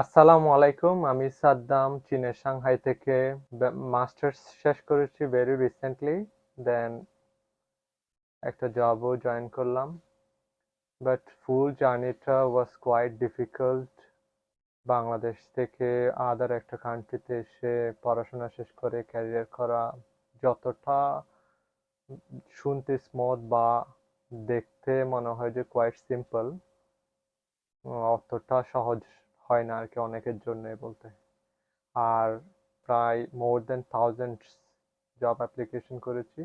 আসসালামু আলাইকুম, আমি সাদ্দাম, চীনের সাংহাই থেকে মাস্টার্স শেষ করেছি ভেরি রিসেন্টলি দেন একটা জবও জয়েন করলাম বাট ফুল জার্নিটা ওয়াজ কোয়াইট ডিফিকাল্ট বাংলাদেশ থেকে আদার একটা কান্ট্রিতে এসে পড়াশোনা শেষ করে ক্যারিয়ার করা, যতটা শুনতে স্মুথ বা দেখতে মনে হয় যে কোয়াইট সিম্পল অতটা সহজ হয় না আর কি অনেকের জন্য বলতে। আর প্রায় more than thousand job application করেছি।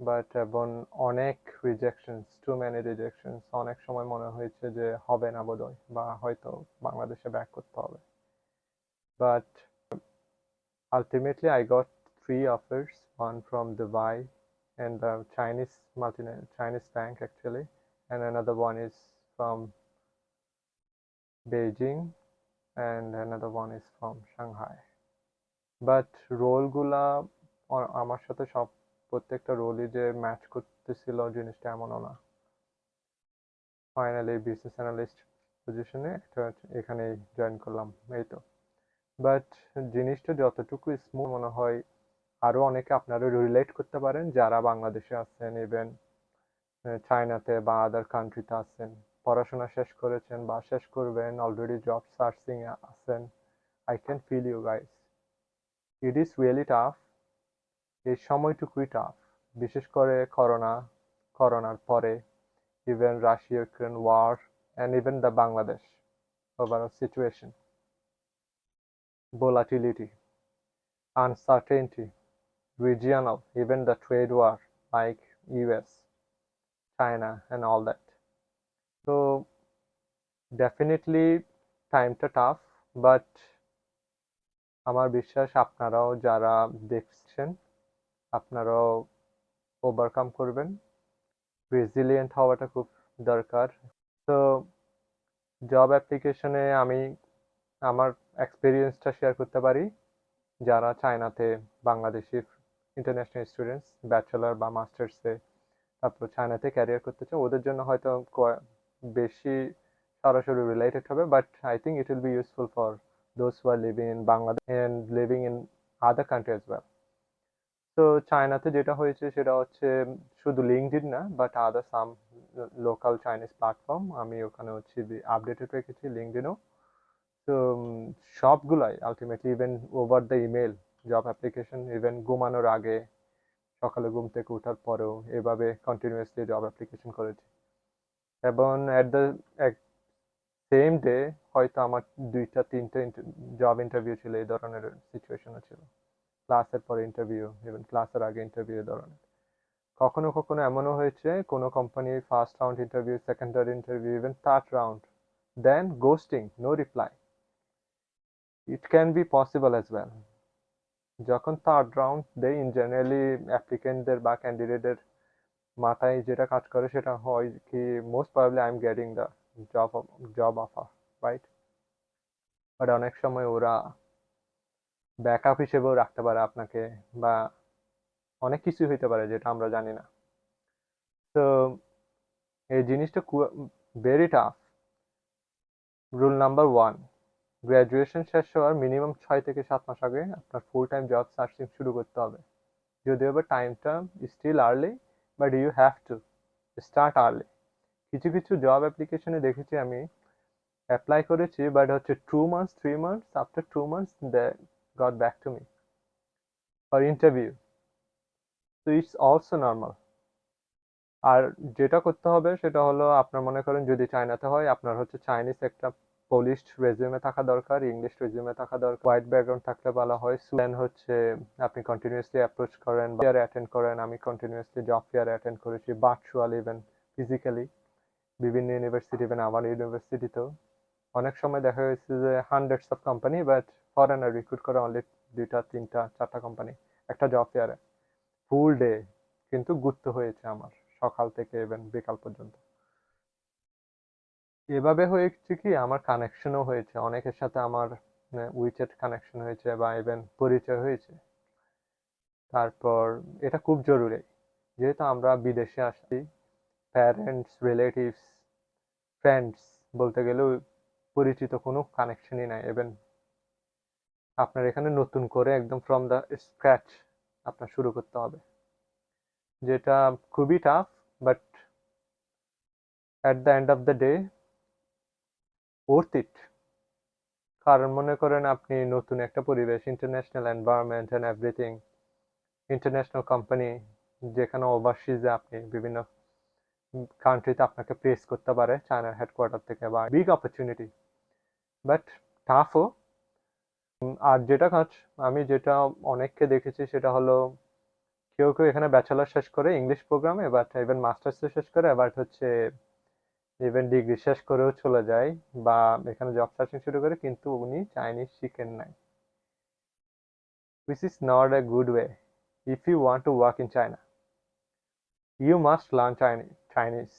বাট এবং অনেক রিজেকশনস টু ম্যানি রিজেকশনস অনেক সময় মনে হয়েছে যে হবে না বোধহয় বা হয়তো বাংলাদেশে ব্যাক করতে হবে। But ultimately I got three offers, one from Dubai and the Chinese multinational, Chinese bank actually, and another one is from Beijing, and another one is from Shanghai. But রোলগুলা আমার সাথে সব প্রত্যেকটা রোলই যে ম্যাচ করতেছিল জিনিসটা এমনও না। ফাইনালি বিজনেস অ্যানালিস্ট পজিশনে একটা এখানে জয়েন করলাম, এই তো। বাট জিনিসটা যতটুকু স্মুথ মনে হয় আরও অনেকে আপনারা রিলেট করতে পারেন, যারা বাংলাদেশে আছেন ইভেন চায়নাতে বা আদার কান্ট্রিতে আছেন। পড়াশোনা শেষ করেছেন বা শেষ করবেন অলরেডি জব সার্চিং আছেন। I can feel you guys it is really tough এই সময়টুকুই টাফ বিশেষ করে করোনা করোনার পরে even Russia Ukraine war and even the Bangladesh overall situation volatility, uncertainty, regional, even the trade war like US, China, and all that. So, definitely টাইমটা tough but আমার বিশ্বাস আপনারাও যারা দেখছেন আপনারাও ওভারকাম করবেন। রেজিলিয়েন্ট হওয়াটা খুব দরকার। তো জব অ্যাপ্লিকেশনে আমি আমার এক্সপিরিয়েন্সটা শেয়ার করতে পারি। যারা চায়নাতে বাংলাদেশি ইন্টারন্যাশনাল স্টুডেন্টস ব্যাচেলার বা মাস্টার্সে তারপর চায়নাতে ক্যারিয়ার করতে চায় ওদের জন্য হয়তো বেশি সরাসরি রিলেটেড হবে but I think it will be useful for those who are living in Bangladesh and living in other country as well তো চায়নাতে যেটা হয়েছে সেটা হচ্ছে, শুধু লিঙ্কডিন না but other some local Chinese platform আমি ওখানে হচ্ছে আপডেটেড রেখেছি লিঙ্কডিনও তো সবগুলাই ultimately even over the email job application even ঘুমানোর আগে, সকালে ঘুম থেকে ওঠার পরেও এভাবে কন্টিনিউয়াসলি জব অ্যাপ্লিকেশন করেছি। এবং অ্যাট দ্য সেম ডে হয়তো আমার দুইটা, তিনটা জব ইন্টারভিউ ছিল, এই ধরনের সিচুয়েশনও ছিল। ক্লাসের পরে ইন্টারভিউ ইভেন ক্লাসের আগে ইন্টারভিউ ধরনের। কখনো কখনো এমনও হয়েছে, কোনো company first round interview second round interview even third round then ghosting no reply it can be possible as well যখন থার্ড রাউন্ড দেয় ইন জেনারেলি অ্যাপ্লিকেন্টদের বা ক্যান্ডিডেটের মাথায় যেটা কাজ করে সেটা হয় কি most probably I am getting the job job offer right but অনেক সময় ওরা ব্যাকআপ হিসেবেও রাখতে পারে আপনাকে বা অনেক কিছু হইতে পারে যেটা আমরা জানি না। তো এই জিনিসটা very tough rule number one graduation শেষ হওয়ার মিনিমাম ছয় থেকে সাত মাস আগে আপনার ফুল টাইম জব সার্চিং শুরু করতে হবে। যদিও বা টাইমটা still early but you have to start early কিছু কিছু জব অ্যাপ্লিকেশনে দেখেছি আমি অ্যাপ্লাই করেছি বাট হচ্ছে two months three months after two months they got back to me for interview তো ইটস অলসো নর্মাল আর যেটা করতে হবে সেটা হলো, আপনার মনে করেন যদি চায়নাতে হয়, আপনার হচ্ছে চাইনিজ একটা পলিশ রেজিউমে থাকা দরকার ইংলিশ রেজিউমে থাকা দরকার। হোয়াইট ব্যাকগ্রাউন্ড থাকলে ভালো হয়। দেন হচ্ছে আপনি কন্টিনিউয়াসলি অ্যাপ্রোচ করেন ফেয়ার অ্যাটেন্ড করেন। আমি কন্টিনিউয়াসলি জব ফেয়ার অ্যাটেন্ড করেছি ভার্চুয়াল ইভেন ফিজিক্যালি বিভিন্ন ইউনিভার্সিটি ইভেন আমার ইউনিভার্সিটিতেও অনেক সময় দেখা গেছে যে hundreds of company but foreigner recruit করে অনলি দুইটা, তিনটা, চারটা কোম্পানি একটা জব ফেয়ারে ফুল ডে কিন্তু গুরুত্ব হয়েছে আমার, সকাল থেকে ইভেন বিকাল পর্যন্ত। এভাবে হয়েছে কি? আমার কানেকশনও হয়েছে। অনেকের সাথে আমার উইচ্যাট কানেকশন হয়েছে বা ইভেন পরিচয় হয়েছে। তারপর এটা খুব জরুরি। যেহেতু আমরা বিদেশে আসছি প্যারেন্টস রিলেটিভস ফ্রেন্ডস বলতে গেলেও পরিচিত কোনো কানেকশনই নাই। ইভেন আপনার এখানে নতুন করে একদম ফ্রম দ্য স্ক্র্যাচ আপনার শুরু করতে হবে। যেটা খুবই tough but at the end of the day worth it কারণ মনে করেন আপনি নতুন একটা পরিবেশ international environment and everything international company যেখানে ওভারসিজে আপনি বিভিন্ন কান্ট্রিতে আপনাকে প্লেস করতে পারে চায়নার হেডকোয়ার্টার থেকে বা বিগ অপরচুনিটি বাট টাফও আর যেটা কাজ, আমি যেটা অনেককে দেখেছি, সেটা হলো কেউ কেউ এখানে ব্যাচেলার শেষ করে ইংলিশ প্রোগ্রামে বাট ইভেন মাস্টার্সে শেষ করে বাট হচ্ছে ইভেন ডিগ্রি শেষ করেও চলে যায় বা এখানে জব সার্চিং শুরু করে কিন্তু উনি চাইনিজ শিখেন নাই which is not a good way if you want to work in China. You must learn Chinese.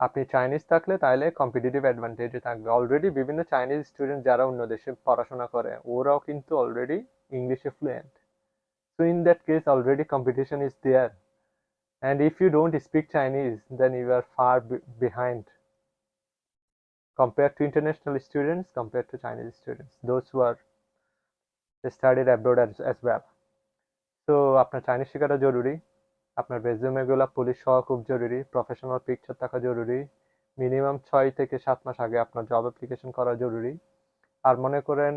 আপনি চাইনিজ থাকলে তাহলে কম্পিটিটিভ অ্যাডভান্টেজে থাকবে অলরেডি বিভিন্ন চাইনিজ স্টুডেন্ট যারা অন্য দেশে পড়াশোনা করে, ওরাও কিন্তু অলরেডি ইংলিশে fluent so in that case already competition is there And if you don't speak Chinese, then you are far behind compared to international students, compared to Chinese students, those who are studied abroad as, as well. তো আপনার Chinese শেখাটা জরুরি আপনার রেজুমেগুলো police হওয়া খুব জরুরি professional picture থাকা জরুরি মিনিমাম ছয় থেকে সাত মাস আগে আপনার জব অ্যাপ্লিকেশন করা জরুরি আর মনে করেন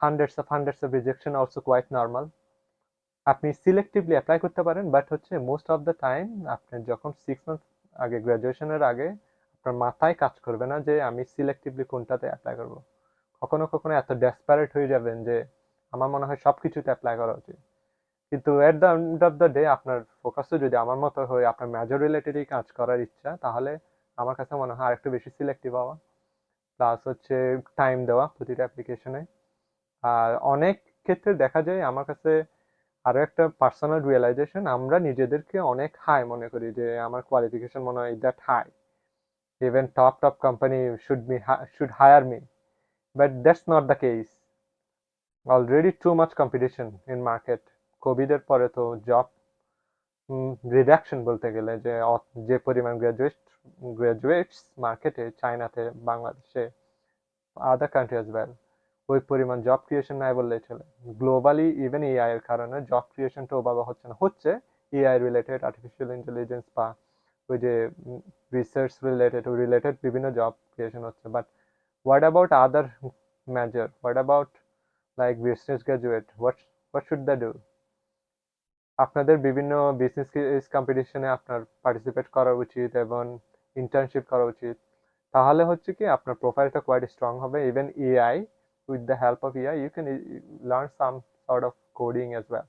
hundreds of hundreds of rejection also quite normal আপনি সিলেক্টিভলি অ্যাপ্লাই করতে পারেন বাট হচ্ছে মোস্ট অফ দ্য টাইম আপনি যখন সিক্স মান্থ আগে গ্র্যাজুয়েশনের আগে আপনার মাথায় কাজ করবে না যে আমি সিলেক্টিভলি কোনটাতে অ্যাপ্লাই করব। কখনো কখনো এত ডেসপারেট হয়ে যাবেন যে আমার মনে হয় সব কিছুতে অ্যাপ্লাই করা উচিত। কিন্তু at the end of the day আপনার ফোকাসও যদি আমার মতো হয় আপনার মেজর রিলেটেডই কাজ করার ইচ্ছা, তাহলে আমার কাছে মনে হয় আরেকটু বেশি সিলেক্টিভ হওয়া। প্লাস হচ্ছে টাইম দেওয়া প্রতিটা অ্যাপ্লিকেশনে আর অনেক ক্ষেত্রে দেখা যায় আমার কাছে আরও একটা পার্সোনাল রিয়েলাইজেশন আমরা নিজেদেরকে অনেক হাই মনে করি যে আমার কোয়ালিফিকেশন মনে হয় that high even top top company should me should hire me but that's not the case already too much competition in market কোভিডের পরে তো জব রিডাকশন বলতে গেলে যে যে পরিমাণ গ্রাজুয়েট গ্রাজুয়েটস মার্কেটে চায়নাতে বাংলাদেশে আদার কান্ট্রি অ্যাজ ওয়েল ওই পরিমাণ জব ক্রিয়েশন নাই বললেই চলে। গ্লোবালি ইভেন এআই এর কারণে জব ক্রিয়েশনটা ওভাবে হচ্ছে না। হচ্ছে এআই রিলেটেড আর্টিফিশিয়াল ইন্টেলিজেন্স বা ওই যে রিসার্চ রিলেটেড রিলেটেড বিভিন্ন জব ক্রিয়েশন হচ্ছে। But what about other major what about like business graduate what what should the do আপনাদের বিভিন্ন বিজনেস কম্পিটিশনে আপনার পার্টিসিপেট করা উচিত এবং ইন্টার্নশিপ করা উচিত। তাহলে হচ্ছে কি আপনার প্রোফাইলটা কোয়াইট স্ট্রং হবে। Even AI with the help of AI, you can learn some sort of coding as well,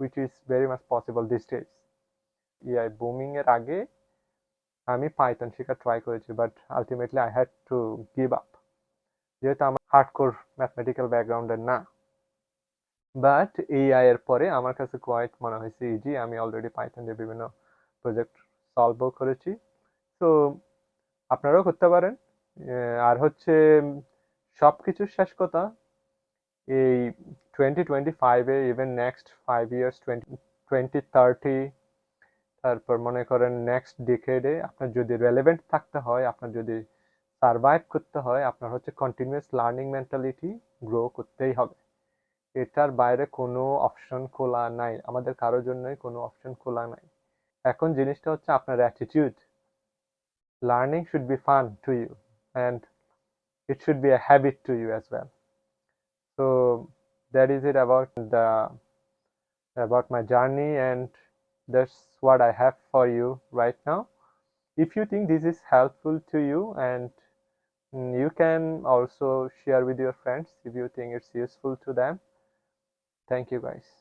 which is very much possible these days. AI booming এর আগে আমি পাইথন শেখা ট্রাই করেছি but ultimately I had to give up যেহেতু আমার hardcore mathematical ব্যাকগ্রাউন্ডের না। But AI এর পরে আমার কাছে কোয়াইট মনে হয়েছে ইজি আমি অলরেডি পাইথন দিয়ে বিভিন্ন প্রজেক্ট সলভও করেছি। তো আপনারাও করতে পারেন। আর হচ্ছে সব কিছুর শেষ কথা এই টোয়েন্টি টোয়েন্টি ফাইভে even next five years twenty twenty thirty তারপর মনে করেন নেক্সট ডিকেডে আপনার যদি রেলেভেন্ট থাকতে হয়, আপনার যদি সারভাইভ করতে হয়, আপনার হচ্ছে কন্টিনিউয়াস লার্নিং মেন্টালিটি গ্রো করতেই হবে। এটার বাইরে কোনো অপশন খোলা নাই, আমাদের কারোর জন্যই কোনো অপশন খোলা নাই। এখন জিনিসটা হচ্ছে আপনার attitude learning should be fun to you and it should be a habit to you as well. So that is it about the about my journey and that's what i have for you right now. If you think this is helpful to you and mm, you can also share with your friends if you think it's useful to them. Thank you guys